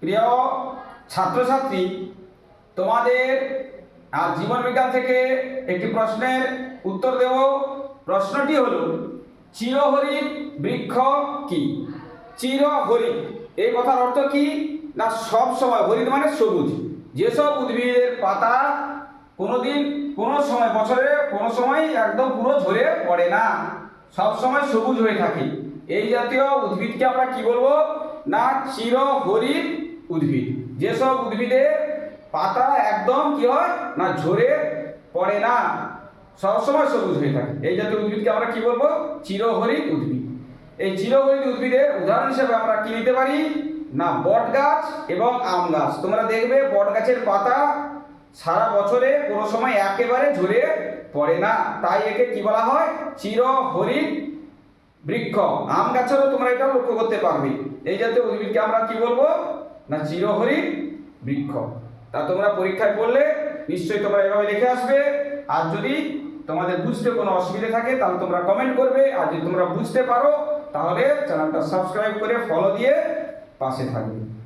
প্রিয় ছাত্রছাত্রী, তোমাদের আজ জীবন বিজ্ঞান থেকে একটি প্রশ্নের উত্তর দেব। প্রশ্নটি হল চিরহরিৎ বৃক্ষ কি? চিরহরিৎ এই কথার অর্থ কি? না, সব সময় হরিৎ মানে সবুজ। যেসব উদ্ভিদের পাতা কোনোদিন, কোনো সময়, বছরে কোনো সময় একদম পুরো ঝরে পড়ে না। সব সময় সবুজ হয়ে থাকে। এই জাতীয় উদ্ভিদকে আমরা কি বলব? না চিরহরিৎ উদ্ভিদ। যেসব উদ্ভিদের পাতা একদম কি হয় না, ঝরে পড়ে না, সবসময় সবুজ হয়ে থাকে। এই জাতীয় উদ্ভিদকে আমরা কি বলব? চিরহরিৎ উদ্ভিদ। এই চিরহরিৎ উদ্ভিদের উদাহরণ হিসেবে আমরা কি নিতে পারি? না বট গাছ এবং আম গাছ। তোমরা দেখবে বট গাছের পাতা সারা বছরে কোনো সময় একেবারে ঝরে পড়ে না। তাই একে কি বলা হয়? চিরহরিৎ বৃক্ষ। আম গাছেরও তোমরা এটা লক্ষ্য করতে পারবে। এই জাতীয় উদ্ভিদকে আমরা কি বলব? না চিরহরি বৃক্ষ? তা তোমরা পরীক্ষায় পড়লে নিশ্চয়ই তোমরা এভাবে লিখে আসবে। আর যদি তোমাদের বুঝতে কোনো অসুবিধা থাকে, তাহলে তোমরা কমেন্ট করবে। আর যদি তোমরা বুঝতে পারো, তাহলে চ্যানেলটা সাবস্ক্রাইব করে ফলো দিয়ে পাশে থাকবে।